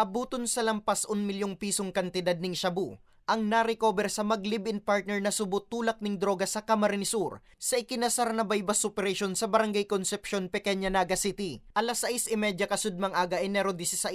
abuton sa lampas un milyong pisong kantidad ning shabu ang narecover sa mag-live-in partner na subot tulak ning droga sa Camarines Sur sa ikinasar na baybas operation sa Barangay Concepcion, Pequeña Naga City. Alas 6.30 kasudmang aga Enero 16.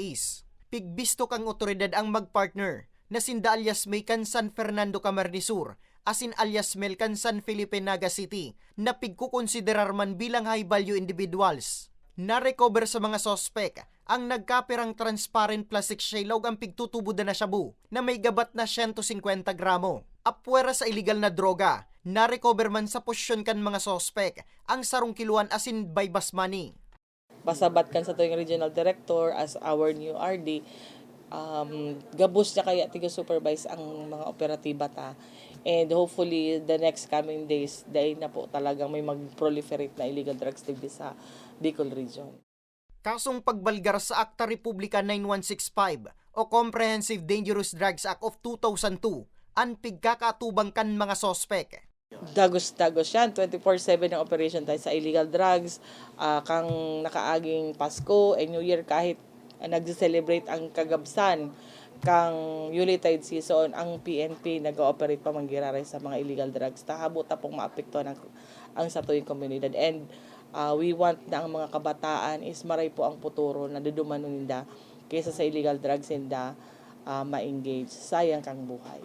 Pigbisto kang otoridad ang mag-partner na sinda alias May kan San Fernando Camarines Sur asin alias Mel kan San Felipe Naga City na pigkukonsiderar man bilang high value individuals. Na-recover sa mga sospek ang nagkapirang transparent plastic shell ug ang pigtutubo na shabu na may gabat na 150 gramo. Apwera sa illegal na droga, na-recover man sa posisyon kan mga sospek ang sarong kiluan asin by bus money. pasabat kan sa tuwing regional director as our new RD um, gabos niya kaya tiga supervise ang mga operatiba ta and hopefully the next coming days dahil na po talagang may mag-proliferate na illegal drugs dito sa Bicol region. Kasong pagbalgar sa Akta Republika 9165 o Comprehensive Dangerous Drugs Act of 2002 ang pigkakatubang kan mga sospek. Dagos-dagos yan. 24-7 ang operation tayo sa illegal drugs. Ah, kang nakaaging Pasko and New Year kahit uh, nag-celebrate ang kagabsan kang Yuletide season, ang PNP nag-ooperate pa manggiraray sa mga illegal drugs. Tahabo ta pong maapektuhan ang, sa tuwing komunidad. And ah, we want na ang mga kabataan is maray po ang puturo na dudumano ninda kaysa sa illegal drugs ninda ah, ma-engage. Sayang kang buhay.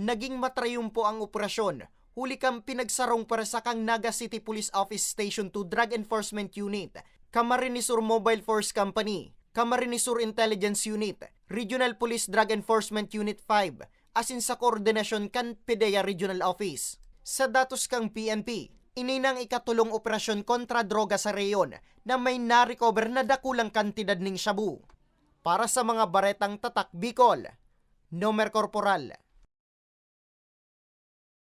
Naging matrayumpo ang operasyon. Huli kang pinagsarong para sa kang Naga City Police Office Station 2 Drug Enforcement Unit, Camarines Sur Mobile Force Company, Camarines Sur Intelligence Unit, Regional Police Drug Enforcement Unit 5, asin sa koordinasyon kan PDEA Regional Office. Sa datos kang PNP, ininang ikatulong operasyon kontra droga sa reyon na may na-recover na dakulang kantidad ning shabu. Para sa mga baretang tatak Bicol, Nomer Corporal